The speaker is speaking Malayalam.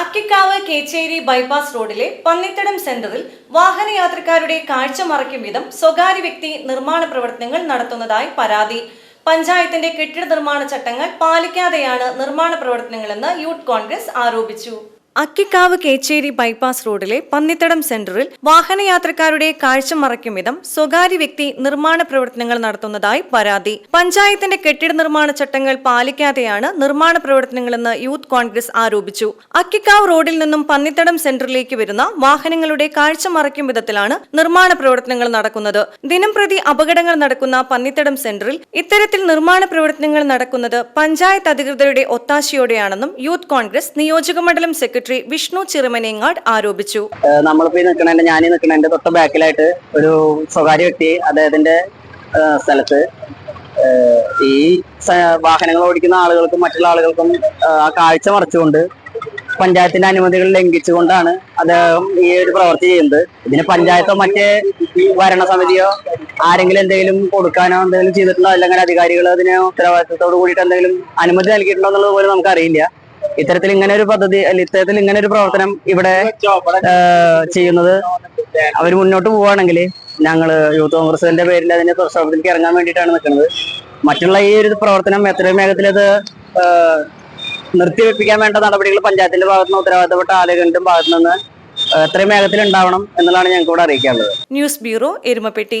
Akkikavu Kechery bypass റോഡിലെ പന്നിത്തടം സെന്ററിൽ വാഹനയാത്രക്കാരുടെ കാഴ്ച മറയ്ക്കും വിധം സ്വകാര്യ വ്യക്തി നിർമ്മാണ പ്രവർത്തനങ്ങൾ നടത്തുന്നതായി പരാതി. പഞ്ചായത്തിന്റെ കെട്ടിട നിർമ്മാണ ചട്ടങ്ങൾ പാലിക്കാതെയാണ് നിർമ്മാണ പ്രവർത്തനങ്ങളെന്ന് യൂത്ത് കോൺഗ്രസ് ആരോപിച്ചു. അക്കിക്കാവ് കേച്ചേരി ബൈപ്പാസ് റോഡിലെ പന്നിത്തടം സെന്ററിൽ വാഹനയാത്രക്കാരുടെ കാഴ്ച മറയ്ക്കും വിധം സ്വകാര്യ വ്യക്തി നിർമ്മാണ പ്രവർത്തനങ്ങൾ നടത്തുന്നതായി പരാതി. പഞ്ചായത്തിന്റെ കെട്ടിട നിർമ്മാണ ചട്ടങ്ങൾ പാലിക്കാതെയാണ് നിർമ്മാണ പ്രവർത്തനങ്ങളെന്ന് യൂത്ത് കോൺഗ്രസ് ആരോപിച്ചു. അക്കിക്കാവ് റോഡിൽ നിന്നും പന്നിത്തടം സെന്ററിലേക്ക് വരുന്ന വാഹനങ്ങളുടെ കാഴ്ച മറയ്ക്കും വിധത്തിലാണ് നിർമ്മാണ പ്രവർത്തനങ്ങൾ നടക്കുന്നത്. ദിനം പ്രതി അപകടങ്ങൾ നടക്കുന്ന പന്നിത്തടം സെന്ററിൽ ഇത്തരത്തിൽ നിർമ്മാണ പ്രവർത്തനങ്ങൾ നടക്കുന്നത് പഞ്ചായത്ത് അധികൃതരുടെ ഒത്താശയോടെയാണെന്നും യൂത്ത് കോൺഗ്രസ് നിയോജക മണ്ഡലം സെക്രട്ടറി വിഷ്ണു ചിറുമനേങ്ങാട് ആരോപിച്ചു. നമ്മളിപ്പോ നിൽക്കണതിന്റെ ഞാനീ നിൽക്കണതിന്റെ തൊട്ട് ബാക്കിലായിട്ട് ഒരു സ്വകാര്യ വ്യക്തി അദ്ദേഹത്തിന്റെ സ്ഥലത്ത് ഈ വാഹനങ്ങൾ ഓടിക്കുന്ന ആളുകൾക്കും മറ്റുള്ള ആളുകൾക്കും ആ കാഴ്ച മറച്ചുകൊണ്ട് പഞ്ചായത്തിന്റെ അനുമതികൾ ലംഘിച്ചുകൊണ്ടാണ് അദ്ദേഹം ഈ ഒരു പ്രവൃത്തി ചെയ്യുന്നത്. ഇതിന് പഞ്ചായത്തോ മറ്റേ ഭരണസമിതിയോ ആരെങ്കിലും എന്തെങ്കിലും കൊടുക്കാനോ എന്തെങ്കിലും ചെയ്തിട്ടുണ്ടോ? അല്ലെങ്കിൽ അധികാരികൾ അതിന് ഉത്തരവാദിത്തത്തോട് കൂടിയിട്ട് എന്തെങ്കിലും അനുമതി നൽകിയിട്ടുണ്ടോ എന്നുള്ളത് പോലും നമുക്കറിയില്ല. ഇത്തരത്തിൽ ഇങ്ങനെ ഒരു പദ്ധതി അല്ലെ ഇത്തരത്തിൽ ഇങ്ങനെ ഒരു പ്രവർത്തനം ഇവിടെ ചെയ്യുന്നത് അവർ മുന്നോട്ട് പോവുകയാണെങ്കിൽ ഞങ്ങൾ യൂത്ത് കോൺഗ്രസിന്റെ പേരിൽ അതിന്റെ പ്രക്ഷോഭത്തിലേക്ക് ഇറങ്ങാൻ വേണ്ടിയിട്ടാണ് നിൽക്കുന്നത്. മറ്റുള്ള ഈ ഒരു പ്രവർത്തനം എത്രയും വേഗത്തിൽ അത് നിർത്തിവെപ്പിക്കാൻ വേണ്ട നടപടികൾ പഞ്ചായത്തിന്റെ ഭാഗത്തു നിന്ന് ഉത്തരവാദിത്തപ്പെട്ട ആളുകളുടെ ഭാഗത്തു നിന്ന് എത്രയും വേഗത്തിൽ ഉണ്ടാവണം എന്നുള്ളതാണ് ഞങ്ങൾക്ക് ഇവിടെ അറിയിക്കാനുള്ളത്. News bureau Erumapetty.